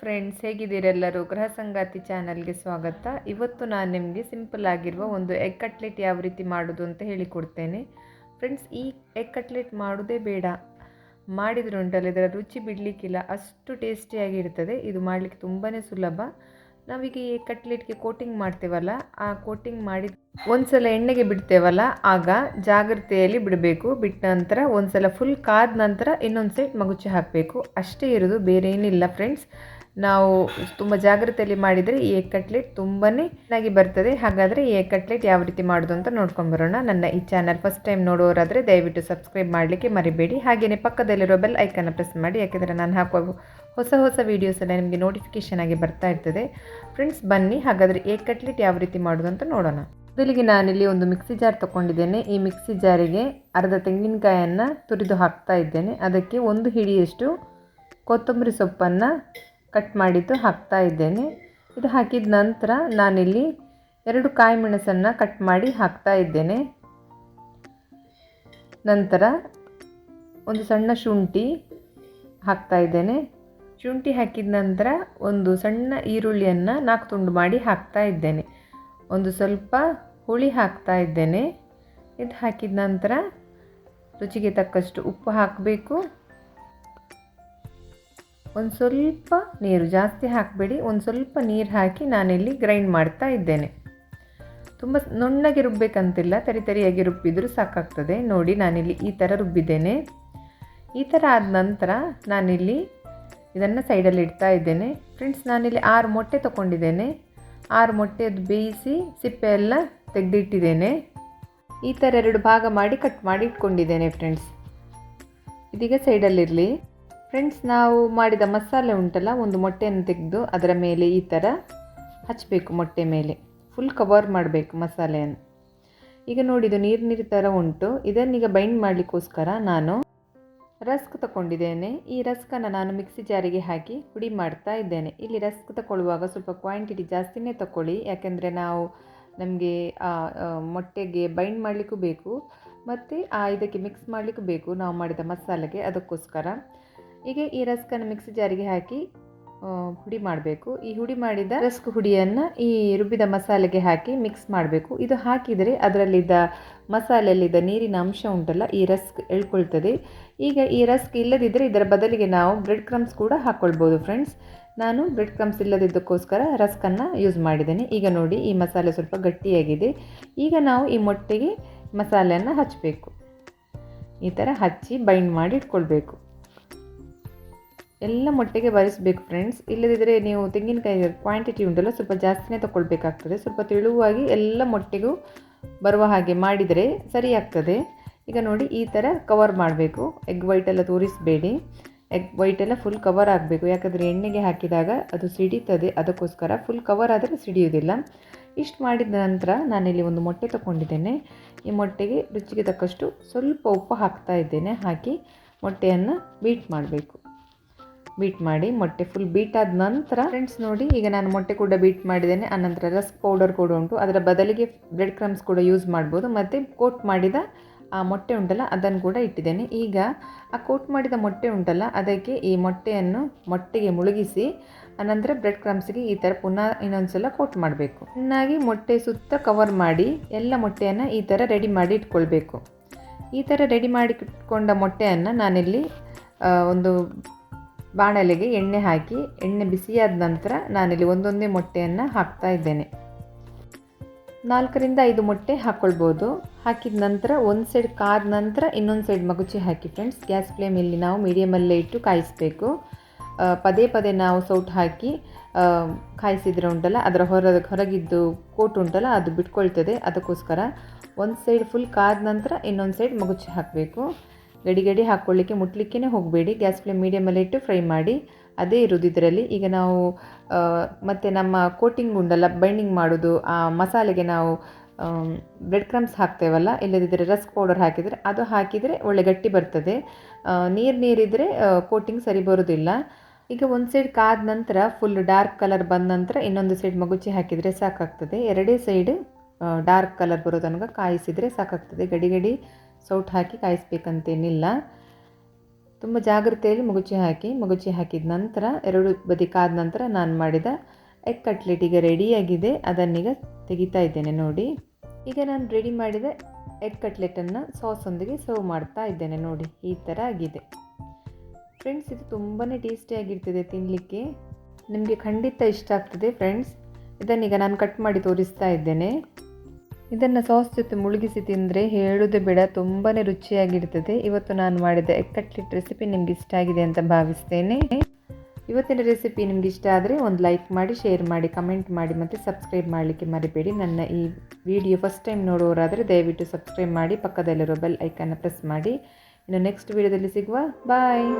Friends ಹೇಗಿದ್ದೀರೆಲ್ಲರೂ ಗೃಹ ಸಂಗಾತಿ ಚಾನಲ್ಗೆ ಸ್ವಾಗತ. ಇವತ್ತು ನಾನು ನಿಮಗೆ ಸಿಂಪಲ್ ಆಗಿರುವ ಒಂದು ಎಗ್ ಕಟ್ಲೆಟ್ ಯಾವ ರೀತಿ ಮಾಡೋದು ಅಂತ ಹೇಳಿಕೊಡ್ತೇನೆ. ಫ್ರೆಂಡ್ಸ್ ಈ ಎಗ್ ಕಟ್ಲೆಟ್ ಮಾಡೋದೇ ಬೇಡ. ಮಾಡಿದ್ರೆ ಇದರ ರುಚಿ ಬಿಡಲಿಕ್ಕಿಲ್ಲ. ಅಷ್ಟು ಟೇಸ್ಟಿಯಾಗಿರ್ತದೆ ಇದು ಮಾಡಲಿಕ್ಕೆ ತುಂಬಾ ಸುಲಭ. ನಾವೀಗ ಈ ಕಟ್ಲೆಟ್ಗೆ ಕೋಟಿಂಗ್ ಮಾಡ್ತೇವಲ್ಲ, ಆ ಕೋಟಿಂಗ್ ಮಾಡಿ ಒಂದ್ಸಲ ಎಣ್ಣೆಗೆ ಬಿಡ್ತೇವಲ್ಲ, ಆಗ ಜಾಗ್ರತೆಯಲ್ಲಿ ಬಿಡಬೇಕು. ಬಿಟ್ಟ ನಂತರ ಒಂದ್ಸಲ ಫುಲ್ ಕಾದ ನಂತರ ಇನ್ನೊಂದು ಸೈಡ್ ಮಗುಚಿ ಹಾಕಬೇಕು. ಅಷ್ಟೇ ಇರೋದು, ಬೇರೆ ಏನಿಲ್ಲ ಫ್ರೆಂಡ್ಸ್ ನಾವು ತುಂಬ ಜಾಗ್ರತೆಯಲ್ಲಿ ಮಾಡಿದರೆ ಈ ಎಗ್ ಕಟ್ಲೆಟ್ ತುಂಬಾ ಚೆನ್ನಾಗಿ ಬರ್ತದೆ. ಹಾಗಾದರೆ ಈ ಎಗ್ ಕಟ್ಲೆಟ್ ಯಾವ ರೀತಿ ಮಾಡೋದು ಅಂತ ನೋಡ್ಕೊಂಡು ಬರೋಣ. ನನ್ನ ಈ ಚಾನಲ್ ಫಸ್ಟ್ ಟೈಮ್ ನೋಡೋರಾದರೆ ದಯವಿಟ್ಟು ಸಬ್ಸ್ಕ್ರೈಬ್ ಮಾಡಲಿಕ್ಕೆ ಮರಿಬೇಡಿ. ಹಾಗೆಯೇ ಪಕ್ಕದಲ್ಲಿರೋ ಬೆಲ್ ಐಕನ್ನ ಪ್ರೆಸ್ ಮಾಡಿ, ಯಾಕೆಂದರೆ ನಾನು ಹಾಕುವ ಹೊಸ ಹೊಸ ವೀಡಿಯೋಸ್ ಎಲ್ಲ ನಿಮಗೆ ನೋಟಿಫಿಕೇಷನ್ ಆಗಿ ಬರ್ತಾ ಇರ್ತದೆ. ಫ್ರೆಂಡ್ಸ್ ಬನ್ನಿ. ಹಾಗಾದರೆ ಎಗ್ ಕಟ್ಲೆಟ್ ಯಾವ ರೀತಿ ಮಾಡೋದು ಅಂತ ನೋಡೋಣ. ಮೊದಲಿಗೆ ನಾನಿಲ್ಲಿ ಒಂದು ಮಿಕ್ಸಿ ಜಾರ್ ತಗೊಂಡಿದ್ದೇನೆ. ಈ ಮಿಕ್ಸಿ ಜಾರಿಗೆ ಅರ್ಧ ತೆಂಗಿನಕಾಯನ್ನು ತುರಿದು ಹಾಕ್ತಾ ಇದ್ದೇನೆ. ಅದಕ್ಕೆ ಒಂದು ಹಿಡಿಯಷ್ಟು ಕೊತ್ತಂಬರಿ ಸೊಪ್ಪನ್ನು ಕಟ್ ಮಾಡಿದ್ದು ಹಾಕ್ತಾ ಇದ್ದೇನೆ. ಇದು ಹಾಕಿದ ನಂತರ ನಾನಿಲ್ಲಿ ಎರಡು ಕಾಯಿ ಮೆಣಸನ್ನು ಕಟ್ ಮಾಡಿ ಹಾಕ್ತಾ ಇದ್ದೇನೆ. ನಂತರ ಒಂದು ಸಣ್ಣ ಶುಂಠಿ ಹಾಕ್ತಾ ಇದ್ದೇನೆ. ಶುಂಠಿ ಹಾಕಿದ ನಂತರ ಒಂದು ಸಣ್ಣ ಈರುಳ್ಳಿಯನ್ನು ನಾಲ್ಕು ತುಂಡು ಮಾಡಿ ಹಾಕ್ತಾ ಇದ್ದೇನೆ. ಒಂದು ಸ್ವಲ್ಪ ಹುಳಿ ಹಾಕ್ತಾ ಇದ್ದೇನೆ. ಇದು ಹಾಕಿದ ನಂತರ ರುಚಿಗೆ ತಕ್ಕಷ್ಟು ಉಪ್ಪು ಹಾಕಬೇಕು. ಒಂದು ಸ್ವಲ್ಪ ನೀರು ಜಾಸ್ತಿ ಹಾಕಬೇಡಿ. ಒಂದು ಸ್ವಲ್ಪ ನೀರು ಹಾಕಿ ನಾನಿಲ್ಲಿ ಗ್ರೈಂಡ್ ಮಾಡ್ತಾ ಇದ್ದೇನೆ. ತುಂಬ ನುಣ್ಣಗೆ ರುಬ್ಬೇಕಂತಿಲ್ಲ. ತರಿ ತರಿಯಾಗಿ ರುಬ್ಬಿದರೂ ಸಾಕಾಗ್ತದೆ. ನೋಡಿ, ನಾನಿಲ್ಲಿ ಈ ಥರ ರುಬ್ಬಿದ್ದೇನೆ. ಈ ಥರ ಆದ ನಂತರ ನಾನಿಲ್ಲಿ ಇದನ್ನು ಸೈಡಲ್ಲಿ ಇಡ್ತಾ ಇದ್ದೇನೆ. ಫ್ರೆಂಡ್ಸ್, ನಾನಿಲ್ಲಿ ಆರು ಮೊಟ್ಟೆ ತೊಗೊಂಡಿದ್ದೇನೆ. ಆರು ಮೊಟ್ಟೆ ಅದು ಬೇಯಿಸಿ ಸಿಪ್ಪೆ ಎಲ್ಲ ತೆಗೆದಿಟ್ಟಿದ್ದೇನೆ. ಈ ಥರ ಎರಡು ಭಾಗ ಮಾಡಿ ಕಟ್ ಮಾಡಿ ಇಟ್ಕೊಂಡಿದ್ದೇನೆ ಫ್ರೆಂಡ್ಸ್ ಇದೀಗ ಸೈಡಲ್ಲಿರಲಿ ಫ್ರೆಂಡ್ಸ್ ನಾವು ಮಾಡಿದ ಮಸಾಲೆ ಉಂಟಲ್ಲ, ಒಂದು ಮೊಟ್ಟೆಯನ್ನು ತೆಗೆದು ಅದರ ಮೇಲೆ ಈ ಥರ ಹಚ್ಚಬೇಕು ಮೊಟ್ಟೆ ಮೇಲೆ. ಫುಲ್ ಕವರ್ ಮಾಡಬೇಕು ಮಸಾಲೆಯನ್ನು. ಈಗ ನೋಡಿ, ಇದು ನೀರು ನೀರು ಥರ ಉಂಟು ಇದನ್ನೀಗ ಬೈಂಡ್ ಮಾಡಲಿಕ್ಕೋಸ್ಕರ ನಾನು ರಸ್ಕ್ ತಗೊಂಡಿದ್ದೇನೆ ಈ ರಸ್ಕನ್ನು ನಾನು ಮಿಕ್ಸಿ ಜಾರಿಗೆ ಹಾಕಿ ಪುಡಿ ಮಾಡ್ತಾ ಇದ್ದೇನೆ. ಇಲ್ಲಿ ರಸ್ಕ್ ತಗೊಳ್ಳುವಾಗ ಸ್ವಲ್ಪ ಕ್ವಾಂಟಿಟಿ ಜಾಸ್ತಿನೇ ತಗೊಳ್ಳಿ ಯಾಕೆಂದರೆ ನಾವು ನಮಗೆ ಮೊಟ್ಟೆಗೆ ಬೈಂಡ್ ಮಾಡಲಿಕ್ಕೂ ಬೇಕು, ಮತ್ತು, ಆ, ಇದಕ್ಕೆ ಮಿಕ್ಸ್ ಮಾಡಲಿಕ್ಕೂ ಬೇಕು ನಾವು ಮಾಡಿದ ಮಸಾಲೆಗೆ ಅದಕ್ಕೋಸ್ಕರ. ಹೀಗೆ ಈ ರಸ್ಕನ್ನು ಮಿಕ್ಸಿ ಜಾರಿಗೆ ಹಾಕಿ ಹುಡಿ ಮಾಡಬೇಕು. ಈ ಹುಡಿ ಮಾಡಿದ ರಸ್ಕ್ ಹುಡಿಯನ್ನು ಈ ರುಬ್ಬಿದ ಮಸಾಲೆಗೆ ಹಾಕಿ ಮಿಕ್ಸ್ ಮಾಡಬೇಕು. ಇದು ಹಾಕಿದರೆ ಅದರಲ್ಲಿದ್ದ ಮಸಾಲೆಯಲ್ಲಿದ್ದ ನೀರಿನ ಅಂಶ ಉಂಟಲ್ಲ, ಈ ರಸ್ಕ್ ಎಳ್ಕೊಳ್ತದೆ. ಈಗ ಈ ರಸ್ಕ್ ಇಲ್ಲದಿದ್ದರೆ ಇದರ ಬದಲಿಗೆ ನಾವು ಬ್ರೆಡ್ ಕ್ರಮ್ಸ್ ಕೂಡ ಹಾಕ್ಕೊಳ್ಬೋದು ಫ್ರೆಂಡ್ಸ್. ನಾನು ಬ್ರೆಡ್ ಕ್ರಮ್ಸ್ ಇಲ್ಲದಿದ್ದಕ್ಕೋಸ್ಕರ ರಸ್ಕನ್ನು ಯೂಸ್ ಮಾಡಿದ್ದೇನೆ. ಈಗ ನೋಡಿ, ಈ ಮಸಾಲೆ ಸ್ವಲ್ಪ ಗಟ್ಟಿಯಾಗಿದೆ. ಈಗ ನಾವು ಈ ಮೊಟ್ಟೆಗೆ ಮಸಾಲೆಯನ್ನು ಹಚ್ಚಬೇಕು ಈ ಥರ ಹಚ್ಚಿ ಬೈಂಡ್ ಮಾಡಿ ಇಟ್ಕೊಳ್ಬೇಕು. ಎಲ್ಲ ಮೊಟ್ಟೆಗೆ ಬರಿಸಬೇಕು ಫ್ರೆಂಡ್ಸ್ ಇಲ್ಲದಿದ್ದರೆ ನೀವು ತೆಂಗಿನಕಾಯಿ ಕ್ವಾಂಟಿಟಿ ಉಂಟಲ್ಲ, ಸ್ವಲ್ಪ ಜಾಸ್ತಿನೇ ತಗೊಳ್ಬೇಕಾಗ್ತದೆ ಸ್ವಲ್ಪ ತೆಳುವಾಗಿ ಎಲ್ಲ ಮೊಟ್ಟೆಗೂ ಬರುವ ಹಾಗೆ ಮಾಡಿದರೆ ಸರಿ ಈಗ ನೋಡಿ, ಈ ಥರ ಕವರ್ ಮಾಡಬೇಕು. ಎಗ್ ವೈಟೆಲ್ಲ ತೋರಿಸಬೇಡಿ. ಎಗ್ ವೈಟೆಲ್ಲ ಫುಲ್ ಕವರ್ ಆಗಬೇಕು. ಯಾಕಂದರೆ ಎಣ್ಣೆಗೆ ಹಾಕಿದಾಗ ಅದು ಸಿಡಿತದೆ. ಅದಕ್ಕೋಸ್ಕರ ಫುಲ್ ಕವರ್ ಆದರೆ ಸಿಡಿಯೋದಿಲ್ಲ ಇಷ್ಟು ಮಾಡಿದ ನಂತರ ನಾನಿಲ್ಲಿ ಒಂದು ಮೊಟ್ಟೆ ತಗೊಂಡಿದ್ದೇನೆ ಈ ಮೊಟ್ಟೆಗೆ ರುಚಿಗೆ ತಕ್ಕಷ್ಟು ಸ್ವಲ್ಪ ಉಪ್ಪು ಹಾಕ್ತಾ ಇದ್ದೇನೆ. ಹಾಕಿ ಮೊಟ್ಟೆಯನ್ನು ಬೀಟ್ ಮಾಡಬೇಕು. ಬೀಟ್ ಮಾಡಿ, ಮೊಟ್ಟೆ ಫುಲ್ ಬೀಟ್ ಆದ ನಂತರ ಫ್ರೆಂಡ್ಸ್ ನೋಡಿ, ಈಗ ನಾನು ಮೊಟ್ಟೆ ಕೂಡ ಬೀಟ್ ಮಾಡಿದ್ದೇನೆ ಆನಂತರ ರಸ್ಕ್ ಪೌಡರ್ ಕೂಡ ಉಂಟು. ಅದರ ಬದಲಿಗೆ ಬ್ರೆಡ್ ಕ್ರಮ್ಸ್ ಕೂಡ ಯೂಸ್ ಮಾಡ್ಬೋದು. ಮತ್ತು ಕೋಟ್ ಮಾಡಿದ, ಆ ಮೊಟ್ಟೆ ಉಂಟಲ್ಲ, ಅದನ್ನು ಕೂಡ ಇಟ್ಟಿದ್ದೇನೆ. ಈಗ ಆ ಕೋಟ್ ಮಾಡಿದ ಮೊಟ್ಟೆ ಉಂಟಲ್ಲ, ಅದಕ್ಕೆ ಈ ಮೊಟ್ಟೆಯನ್ನು ಮೊಟ್ಟೆಗೆ ಮುಳುಗಿಸಿ ಆನಂತರ ಬ್ರೆಡ್ ಕ್ರಮ್ಸ್ಗೆ ಈ ಥರ ಪುನಃ ಇನ್ನೊಂದು ಸಲ ಕೋಟ್ ಮಾಡಬೇಕು. ಚೆನ್ನಾಗಿ ಮೊಟ್ಟೆ ಸುತ್ತ ಕವರ್ ಮಾಡಿ, ಎಲ್ಲ ಮೊಟ್ಟೆಯನ್ನು ಈ ಥರ ರೆಡಿ ಮಾಡಿ ಇಟ್ಕೊಳ್ಬೇಕು. ಈ ಥರ ರೆಡಿ ಮಾಡಿ ಇಟ್ಕೊಂಡ ಮೊಟ್ಟೆಯನ್ನು ನಾನಿಲ್ಲಿ ಒಂದು ಬಾಣಲೆಗೆ ಎಣ್ಣೆ ಹಾಕಿ, ಎಣ್ಣೆ ಬಿಸಿಯಾದ ನಂತರ ನಾನಿಲ್ಲಿ ಒಂದೊಂದೇ ಮೊಟ್ಟೆಯನ್ನು ಹಾಕ್ತಾ ಇದ್ದೇನೆ. ನಾಲ್ಕರಿಂದ ಐದು ಮೊಟ್ಟೆ ಹಾಕ್ಕೊಳ್ಬೋದು ಹಾಕಿದ ನಂತರ ಒಂದು ಸೈಡ್ ಕಾದ ನಂತರ ಇನ್ನೊಂದು ಸೈಡ್ ಮಗುಚಿ ಹಾಕಿ ಫ್ರೆಂಡ್ಸ್ ಗ್ಯಾಸ್ ಫ್ಲೇಮಲ್ಲಿ ನಾವು ಮೀಡಿಯಮಲ್ಲೇ ಇಟ್ಟು ಕಾಯಿಸಬೇಕು. ಪದೇ ಪದೇ ನಾವು ಸೌಟ್ ಹಾಕಿ ಕಾಯಿಸಿದ್ರೆ ಉಂಟಲ್ಲ, ಅದರ ಹೊರ, ಹೊರಗಿದ್ದು ಕೋಟ್ ಉಂಟಲ್ಲ, ಅದು ಬಿಟ್ಕೊಳ್ತದೆ. ಅದಕ್ಕೋಸ್ಕರ ಒಂದು ಸೈಡ್ ಫುಲ್ ಕಾದ ನಂತರ ಇನ್ನೊಂದು ಸೈಡ್ ಮಗುಚಿ ಹಾಕಬೇಕು. ಗಡಿ ಗಡಿ ಹಾಕ್ಕೊಳ್ಳಿಕ್ಕೆ ಮುಟ್ಲಿಕ್ಕೇ ಹೋಗಬೇಡಿ. ಗ್ಯಾಸ್ ಫ್ಲೇಮ್ ಮೀಡಿಯಮಲ್ಲಿ ಇಟ್ಟು ಫ್ರೈ ಮಾಡಿ ಅದೇ ಇರೋದು ಇದರಲ್ಲಿ ಈಗ ನಾವು ಮತ್ತು ನಮ್ಮ ಕೋಟಿಂಗ್ ಉಂಡಲ್ಲ ಬೈಂಡಿಂಗ್ ಮಾಡೋದು, ಆ ಮಸಾಲೆಗೆ ನಾವು ಬ್ರೆಡ್ ಕ್ರಮ್ಸ್ ಹಾಕ್ತೇವಲ್ಲ ಇಲ್ಲದಿದ್ದರೆ ರಸ್ಕ್ ಪೌಡರ್ ಹಾಕಿದರೆ ಅದು ಹಾಕಿದರೆ ಒಳ್ಳೆ ಗಟ್ಟಿ ಬರ್ತದೆ. ನೀರು ನೀರಿದ್ದರೆ ಕೋಟಿಂಗ್ ಸರಿ ಬರೋದಿಲ್ಲ. ಈಗ ಒಂದು ಸೈಡ್ ಕಾದ ನಂತರ ಫುಲ್ ಡಾರ್ಕ್ ಕಲರ್ ಬಂದ ನಂತರ ಇನ್ನೊಂದು ಸೈಡ್ ಮಗುಚಿ ಹಾಕಿದರೆ ಸಾಕಾಗ್ತದೆ. ಎರಡೇ ಸೈಡ್ ಡಾರ್ಕ್ ಕಲರ್ ಬರೋ ತನಕ ಕಾಯಿಸಿದರೆ ಸಾಕಾಗ್ತದೆ. ಗಡಿ ಗಡಿ ಸೌಟ್ ಹಾಕಿ ಕಾಯಿಸ್ಬೇಕಂತೇನಿಲ್ಲ. ತುಂಬ ಜಾಗ್ರತೆಯಲ್ಲಿ ಮುಗುಚಿ ಹಾಕಿ, ಮುಗುಚಿ ಹಾಕಿದ ನಂತರ, ಎರಡು ಬದಿ ಕಾದ ನಂತರ ನಾನು ಮಾಡಿದ ಎಗ್ ಕಟ್ಲೆಟ್ ಈಗ ರೆಡಿಯಾಗಿದೆ ಅದನ್ನೀಗ ತೆಗಿತಾ ಇದ್ದೇನೆ ನೋಡಿ. ಈಗ ನಾನು ರೆಡಿ ಮಾಡಿದ ಎಗ್ ಕಟ್ಲೆಟನ್ನು ಸಾಸೊಂದಿಗೆ ಸರ್ವ್ ಮಾಡ್ತಾ ಇದ್ದೇನೆ ನೋಡಿ. ಈ ಥರ ಆಗಿದೆ. ಫ್ರೆಂಡ್ಸ್ ಇದು ತುಂಬಾ ಟೇಸ್ಟಿಯಾಗಿರ್ತದೆ ತಿನ್ನಲಿಕ್ಕೆ ನಿಮಗೆ ಖಂಡಿತ ಇಷ್ಟ ಆಗ್ತದೆ ಫ್ರೆಂಡ್ಸ್ ಇದನ್ನೀಗ ನಾನು ಕಟ್ ಮಾಡಿ ತೋರಿಸ್ತಾ ಇದ್ದೇನೆ. ಇದನ್ನು ಸಾಸ್ ಜೊತೆ ಮುಳುಗಿಸಿ ತಿಂದರೆ ಹೇಳೋದೇ ಬೇಡ ತುಂಬಾ ರುಚಿಯಾಗಿರ್ತದೆ. ಇವತ್ತು ನಾನು ಮಾಡಿದ ಎಗ್ ಕಟ್ಲೆಟ್ ರೆಸಿಪಿ ನಿಮ್ಗೆ ಇಷ್ಟ ಆಗಿದೆ ಅಂತ ಭಾವಿಸ್ತೇನೆ. ಇವತ್ತಿನ ರೆಸಿಪಿ ನಿಮ್ಗೆ ಇಷ್ಟ ಆದರೆ ಒಂದು ಲೈಕ್ ಮಾಡಿ ಶೇರ್ ಮಾಡಿ ಕಮೆಂಟ್ ಮಾಡಿ ಮತ್ತು ಸಬ್ಸ್ಕ್ರೈಬ್ ಮಾಡಲಿಕ್ಕೆ ಮರಿಬೇಡಿ. ನನ್ನ ಈ ವಿಡಿಯೋ ಫಸ್ಟ್ ಟೈಮ್ ನೋಡುವವರಾದರೆ ದಯವಿಟ್ಟು ಸಬ್ಸ್ಕ್ರೈಬ್ ಮಾಡಿ ಪಕ್ಕದಲ್ಲಿರೋ ಬೆಲ್ ಐಕನ್ನ ಪ್ರೆಸ್ ಮಾಡಿ. ಇನ್ನು ನೆಕ್ಸ್ಟ್ ವಿಡಿಯೋದಲ್ಲಿ ಸಿಗುವ ಬಾಯ್